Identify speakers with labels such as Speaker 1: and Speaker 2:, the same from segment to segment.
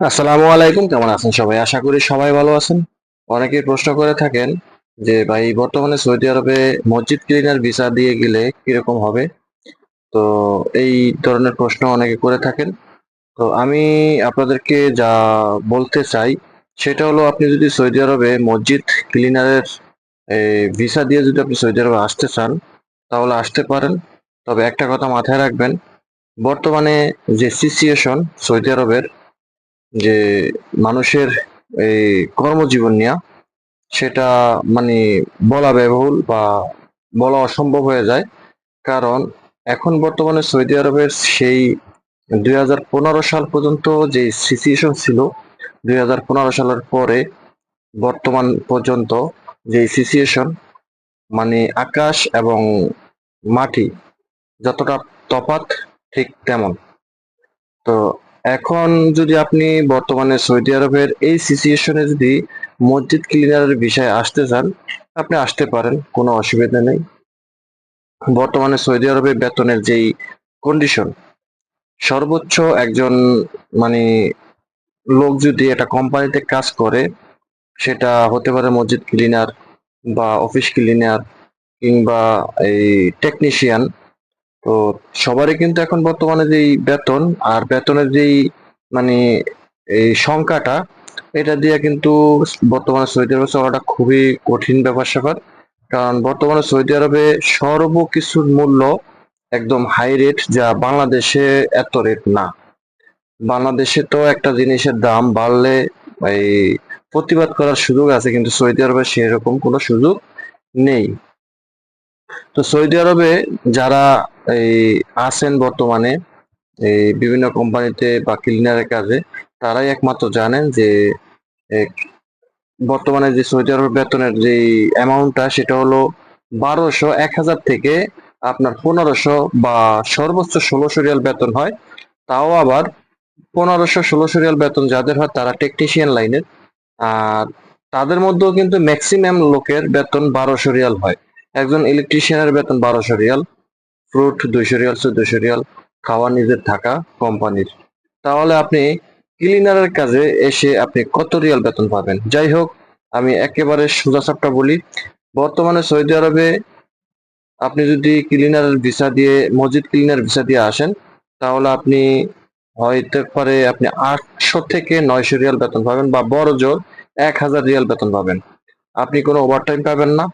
Speaker 1: আসসালামু আলাইকুম, কেমন আছেন সবাই? আশা করি সবাই ভালো আছেন। অনেকেই প্রশ্ন করে থাকেন যে, ভাই, বর্তমানে সৌদি আরবে মসজিদ ক্লিনার ভিসা দিয়ে গেলে কীরকম হবে? তো এই ধরনের প্রশ্ন অনেকে করে থাকেন। তো আমি আপনাদেরকে যা বলতে চাই, সেটা হলো আপনি যদি সৌদি আরবে মসজিদ ক্লিনারের ভিসা দিয়ে যদি আপনি সৌদি আরবে আসতে চান, তাহলে আসতে পারেন। তবে একটা কথা মাথায় রাখবেন, বর্তমানে যে সিচুয়েশন সৌদি আরবের যে মানুষের এই কর্মজীবন নিয়ে সেটা মানে বলা ব্যয়বহুল বা বলা অসম্ভব হয়ে যায়। কারণ এখন বর্তমানে সৌদি আরবের সেই দুই হাজার পনেরো সাল পর্যন্ত যে সিচুয়েশন ছিল, দুই হাজার পনেরো সালের পরে বর্তমান পর্যন্ত যে সিচুয়েশন মানে আকাশ এবং মাটি যতটা তফাৎ ঠিক তেমন। তো এখন যদি আপনি বর্তমানে সৌদি আরবের এই সিচুয়েশনে যদি মসজিদ ক্লিনারের বিষয়ে আসতে চান, আপনি আসতে পারেন, কোনো অসুবিধা নেই। বর্তমানে সৌদি আরবে বেতনের যেই কন্ডিশন সর্বোচ্চ একজন মানে লোক যদি একটা কোম্পানিতে কাজ করে, সেটা হতে পারে মসজিদ ক্লিনার বা অফিস ক্লিনার কিংবা এই টেকনিশিয়ান তো সবারই কিন্তু এখন বর্তমানে যেই বেতন, আর বেতনের যেই মানে এই সংখ্যাটা, এটা দিয়ে কিন্তু বর্তমানে সৌদি আরবে চলাটা খুবই কঠিন ব্যাপার স্যাপার। কারণ বর্তমানে সৌদি আরবে সর্বকিছুর মূল্য একদম হাই রেট যা বাংলাদেশে এত রেট না। বাংলাদেশে তো একটা জিনিসের দাম বাড়লে এই প্রতিবাদ করার সুযোগ আছে, কিন্তু সৌদি আরবে সেরকম কোনো সুযোগ নেই। তো সৌদি আরবে যারা এই আছেন বর্তমানে, এই বিভিন্ন কোম্পানিতে বা ক্লিনারের কাজে, তারাই একমাত্র জানেন যে বর্তমানে যে সৌদি আরবের বেতনের যে অ্যামাউন্টটা সেটা হলো বারোশো, এক হাজার থেকে আপনার পনেরোশো বা সর্বোচ্চ ষোলোশো রিয়াল বেতন হয়। তাও আবার পনেরোশো, ষোলোশো রিয়াল বেতন যাদের হয় তারা টেকনিশিয়ান লাইনের আর তাদের মধ্যেও কিন্তু ম্যাক্সিমাম লোকের বেতন বারোশো রিয়াল হয়। একজন ইলেকট্রিশিয়ানের বেতন বারোশো রিয়াল ফ্রুট দুইশো রিয়াল, চোদ্দশো রিয়াল খাওয়া নিজের থাকা কোম্পানির তাহলে আপনি ক্লিনারের কাজে এসে আপনি কত রিয়াল বেতন পাবেন? যাই হোক, আমি একেবারে সোজাসাপটা বলি। বর্তমানে সৌদি আরবে আপনি যদি ক্লিনারের ভিসা দিয়ে, মসজিদ ক্লিনার ভিসা দিয়ে আসেন, তাহলে আপনি হয়তো পারে আপনি আটশো থেকে নয়শো রিয়াল বেতন পাবেন বা বড় জোর এক হাজার রিয়াল বেতন পাবেন। আপনি কোনো ওভারটাইম পাবেন না।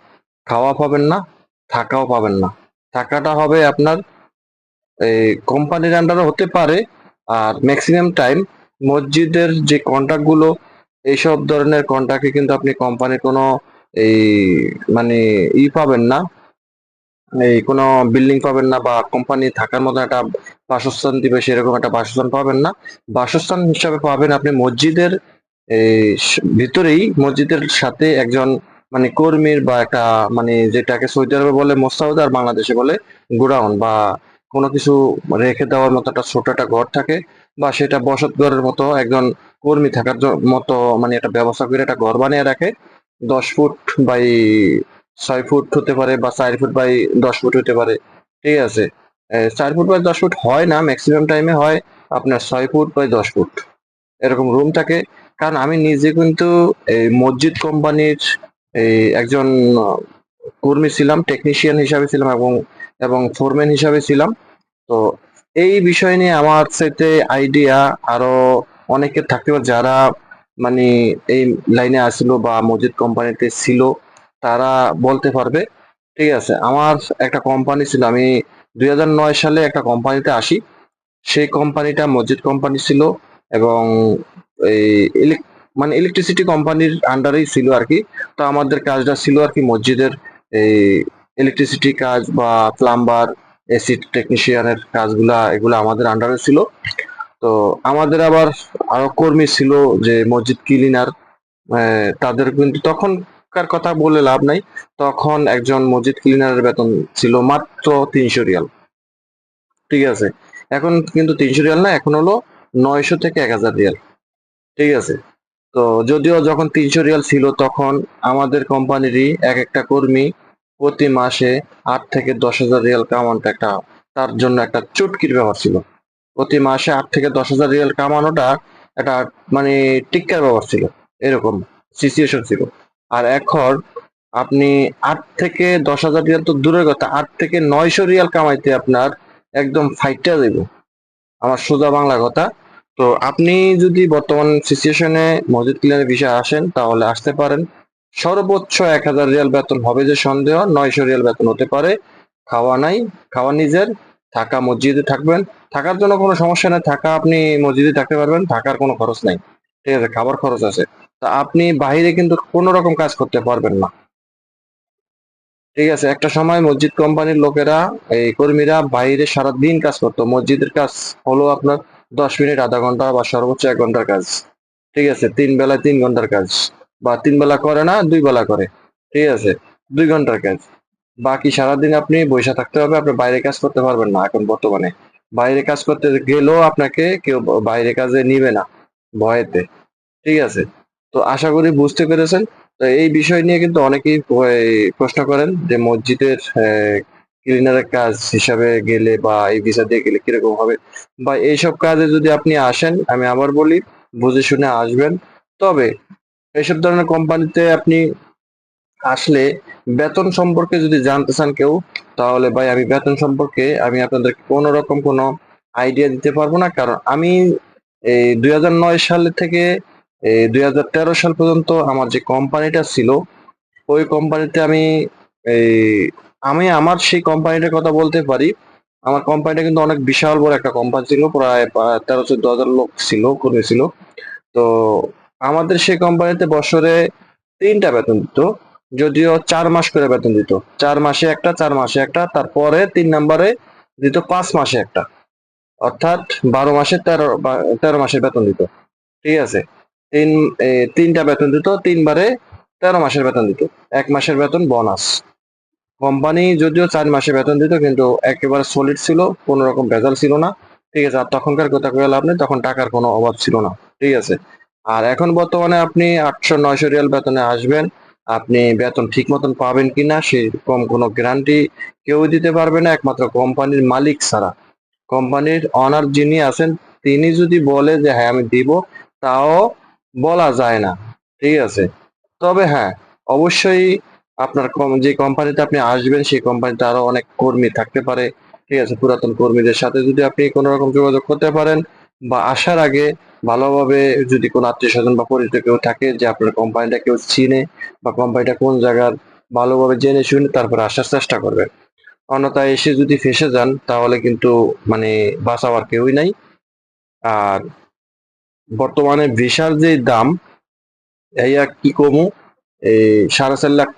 Speaker 1: খাওয়া পাবেন না, থাকাও পাবেন না। থাকাটা হবে আপনার এই কোম্পানির আন্ডারে হতে পারে আর ম্যাক্সিমাম টাইম মসজিদের যে কন্ট্রাক্টগুলো, এইসব ধরনের কন্ট্রাক্টে কিন্তু আপনি কোম্পানির কোনো এই মানে ই পাবেন না, এই কোনো বিল্ডিং পাবেন না বা কোম্পানি থাকার মতো একটা বাসস্থান দিবে সেরকম একটা বাসস্থান পাবেন না। বাসস্থান হিসাবে পাবেন আপনি মসজিদের এই ভিতরেই মসজিদের সাথে একজন মানে কর্মীর বা একটা মানে যেটাকে সৌদি আরবে বলে মোস্তাউদ আর বাংলাদেশে বলে গোডাউন বা কোনো কিছু রেখে দেওয়ার মতো একটা ছোট একটা ঘর থাকে বা সেটা বসত ঘরের মতো একজন কর্মী থাকার মতো মানে একটা ব্যবস্থা করে একটা ঘর বানিয়ে রাখে। দশ ফুট বাই ছয় ফুট হতে পারে বা চার ফুট বাই দশ ফুট হতে পারে। ঠিক আছে? চার ফুট বাই দশ ফুট হয় না ম্যাক্সিমাম টাইমে হয় আপনার ছয় ফুট বাই দশ ফুট। এরকম রুম থাকে। কারণ আমি নিজে কিন্তু এই মসজিদ কোম্পানির এই একজন কর্মী ছিলাম টেকনিশিয়ান হিসাবে ছিলাম এবং এবং ফোরম্যান হিসাবে ছিলাম। তো এই বিষয় নিয়ে আমার সাথে আইডিয়া আরও অনেকের থাকতে পারে যারা মানে এই লাইনে আসলো বা মসজিদ কোম্পানিতে ছিল, তারা বলতে পারবে, ঠিক আছে, আমার একটা কোম্পানি ছিল, আমি দুই নয় সালে একটা কোম্পানিতে আসি। সেই কোম্পানিটা মসজিদ কোম্পানি ছিল এবং এই মানে ইলেকট্রিসিটি কোম্পানির আন্ডারেই ছিল আর কি তো আমাদের কাজটা ছিল আর কি মসজিদের এই ইলেকট্রিসিটি কাজ বা প্লাম্বার এসি টেকনিশিয়ানের কাজগুলা, এগুলো আমাদের আন্ডারে ছিল। তো আমাদের আবার আরও কর্মী ছিল যে মসজিদ ক্লিনার তাদের কিন্তু তখনকার কথা বলে লাভ নাই। তখন একজন মসজিদ ক্লিনারের বেতন ছিল মাত্র তিনশো রিয়াল। ঠিক আছে? এখন কিন্তু তিনশো রিয়াল না, এখন হলো নয়শো থেকে এক হাজার রিয়াল। ঠিক আছে? তো যদিও যখন তিনশো রিয়াল ছিল, তখন আমাদের কোম্পানিরই এক একটা কর্মী প্রতি মাসে আট থেকে দশ হাজার রিয়াল কামানোটা একটা, তার জন্য একটা চুটকির ব্যাপার ছিল। প্রতি মাসে আট থেকে দশ হাজার রিয়াল কামানোটা একটা মানে টিক্কার ব্যবহার ছিল, এরকম সিচুয়েশন ছিল। আর এখন আপনি আট থেকে দশ হাজার রিয়াল তো দূরের কথা, আট থেকে নয়শো রিয়াল কামাইতে আপনার একদম ফাইটটা দেব। আমার সোজা বাংলা কথা তো আপনি যদি বর্তমান সিচুয়েশনে মসজিদ ক্লিয়ারের বিষয়ে আসেন, তাহলে আসতে পারেন। সর্বোচ্চ এক হাজার রিয়াল বেতন হবে যে সন্দেহ, নয়শো রিয়াল বেতন হতে পারে। খাওয়া নাই, খাওয়া নিজের, থাকা মসজিদে থাকবেন। থাকার জন্য কোনো সমস্যা নেই, থাকা আপনি মসজিদে থাকতে পারবেন, থাকার কোনো খরচ নাই। ঠিক আছে, খাবার খরচ আছে। তা আপনি বাইরে কিন্তু কোনো রকম কাজ করতে পারবেন না। ঠিক আছে, একটা সময় মসজিদ কোম্পানির লোকেরা, এই কর্মীরা বাইরে সারা দিন কাজ করতো। মসজিদের কাজ হলো আপনার দশ মিনিট, আধা ঘণ্টা বা সর্বোচ্চ এক ঘণ্টার কাজ। ঠিক আছে, তিন বেলায় তিন ঘণ্টার কাজ বা তিন বেলা করে না, দুই বেলা করে। ঠিক আছে, দুই ঘণ্টার কাজ। বাকি সারাদিন আপনি বসে থাকতে হবে, আপনি বাইরে কাজ করতে পারবেন না এখন বর্তমানে। বাইরে কাজ করতে গেলেও আপনাকে কেউ বাইরে কাজে নিবে না ভয়েতে। ঠিক আছে, তো আশা করি বুঝতে পেরেছেন। তো এই বিষয় নিয়ে কিন্তু অনেকেই প্রশ্ন করেন যে মসজিদের ক্লিনারের কাজ হিসাবে গেলে বা এই ভিসা দিয়ে গেলে কীরকম হবে? বা এইসব কাজে যদি আপনি আসেন, আমি আবার বলি, বুঝে শুনে আসবেন। তবে এইসব ধরনের কোম্পানিতে আপনি আসলে বেতন সম্পর্কে যদি জানতে চান কেউ, তাহলে ভাই আমি বেতন সম্পর্কে আমি আপনাদের কোনো রকম কোনো আইডিয়া দিতে পারব না। কারণ আমি এই দুই সাল থেকে এই দুই হাজার তেরো সাল পর্যন্ত আমার যে কোম্পানিটা ছিল, ওই কোম্পানিতে আমি এই আমি আমার সেই কোম্পানিটার কথা বলতে পারি। আমার কোম্পানিটা কিন্তু অনেক বিশাল বড় একটা কোম্পানি ছিল, প্রায় তেরো চোদ্দ হাজার লোক ছিল কর্মী ছিল। তো আমাদের সেই কোম্পানিতে বছরে তিনটা বেতন দিত, যদিও চার মাস করে বেতন দিত। চার মাসে একটা, চার মাসে একটা, তারপরে তিন নাম্বারে দিত পাঁচ মাসে একটা। অর্থাৎ বারো মাসে তেরো তেরো মাসের বেতন দিত। ঠিক আছে? তিন তিনটা বেতন দিত, তিনবারে তেরো মাসের বেতন দিত। এক মাসের বেতন বোনাস কোম্পানি যদিও চার মাসে বেতন দিত, কিন্তু একেবারে সলিড ছিল, কোনো রকম ভেজাল ছিল না। ঠিক আছে, আর তখনকার কথা কয়ে লাভ নেই, তখন টাকার কোনো অভাব ছিল না। ঠিক আছে, আর এখন বর্তমানে আপনি আটশো নয়শো রিয়াল বেতনে আসবেন। আপনি বেতন ঠিক মতন পাবেন কিনা, সেরকম কোনো গ্যারান্টি কেউ দিতে পারবে না, একমাত্র কোম্পানির মালিক ছাড়া। কোম্পানির অনার যিনি আছেন, তিনি যদি বলে যে হ্যাঁ আমি দিব তাও বলা যায় না। ঠিক আছে, তবে হ্যাঁ অবশ্যই আপনার যে কোম্পানিতে আপনি আসবেন, সেই কোম্পানিতে আরও অনেক কর্মী থাকতে পারে। ঠিক আছে, পুরাতন কর্মীদের সাথে যদি আপনি কোনো রকম যোগাযোগ করতে পারেন বা আসার আগে ভালোভাবে যদি কোনো আত্মীয় স্বজন বা পরিচিত কেউ থাকে যে আপনার কোম্পানিটা কেউ চিনে বা কোম্পানিটা কোন জায়গার ভালোভাবে জেনে শুনে তারপরে আসার চেষ্টা করবেন। অন্যথায় এসে যদি ফেসে যান, তাহলে কিন্তু মানে বাঁচাবার কেউই নাই। আর বর্তমানে ভিসার যে দাম, এই কি কমু, এই সাড়ে চার লাখ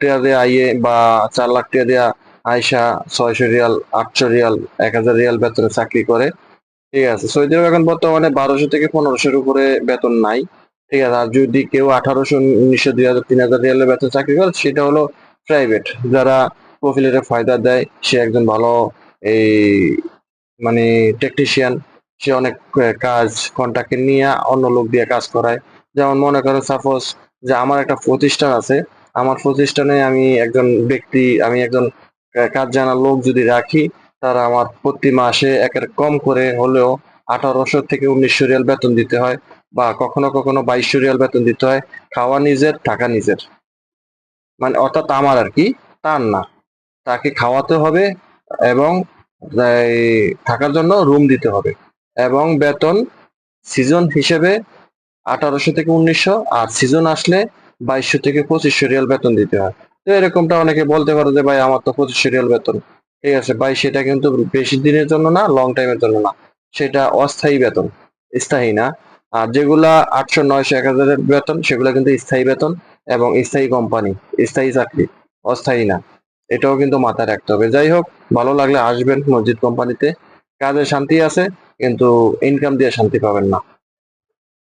Speaker 1: টাকা দিয়ে আইয়ে বা চার লাখ টাকা দেয়া আয়সা ছয়শো রিয়াল, আটশো রিয়াল, এক হাজার রিয়াল বেতনে চাকরি করে। ঠিক আছে সৌদি আরব এখন বর্তমানে বারোশো থেকে পনেরোশোর উপরে বেতন নাই। ঠিক আছে, আর যদি কেউ আঠারোশো, উনিশশো, দুই হাজার, তিন হাজার রিয়ালের বেতন চাকরি করে, সেটা হলো প্রাইভেট যারা প্রফিলের ফায়দা দেয়, সে একজন ভালো এই মানে টেকনিশিয়ান সে অনেক কাজ কন্ট্রাক্টে নিয়ে অন্য লোক দিয়ে কাজ করায়। যেমন মনে করেন সাপোজ যে আমার একটা প্রতিষ্ঠান আছে আমার প্রতিষ্ঠানে আমি একজন ব্যক্তি, আমি একজন কাজ জানার লোক যদি রাখি, তারা আমার প্রতি মাসে একের কম করে হলেও আঠারোশো থেকে উনিশশো রিয়াল বেতন দিতে হয় বা কখনো কখনো বাইশশো রিয়াল বেতন দিতে হয়। খাওয়া নিজের টাকা নিজের। মানে অর্থাৎ আমার আর কি, তার না। তাকে খাওয়াতে হবে এবং থাকার জন্য রুম দিতে হবে এবং বেতন সিজন হিসেবে আঠারোশো থেকে উনিশশো, আর সিজন আসলে বাইশশো থেকে পঁচিশশো রিয়াল বেতন দিতে হয়। তো এরকমটা অনেকে বলতে পারে যে, ভাই, আমার তো পঁচিশশো রিয়াল বেতন। ঠিক আছে, ভাই, সেটা কিন্তু বেশি দিনের জন্য না লং টাইমের জন্য না। সেটা অস্থায়ী বেতন, স্থায়ী না। আর যেগুলা আটশো, নয়শো, এক হাজারের বেতন, সেগুলো কিন্তু স্থায়ী বেতন এবং স্থায়ী কোম্পানি স্থায়ী চাকরি, অস্থায়ী না। এটাও কিন্তু মাথায় রাখতে হবে। যাই হোক, ভালো লাগলে আসবেন মসজিদ কোম্পানিতে কাজে শান্তি আছে, কিন্তু ইনকাম দিয়ে শান্তি পাবেন না।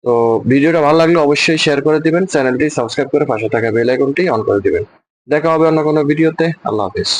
Speaker 1: তো ভিডিওটা ভালো লাগলে অবশ্যই শেয়ার করে দিবেন চ্যানেলটি সাবস্ক্রাইব করে পাশে থাকা বেল আইকনটি অন করে দিবেন। দেখা হবে অন্য কোনো ভিডিওতে, আল্লাহ হাফিজ।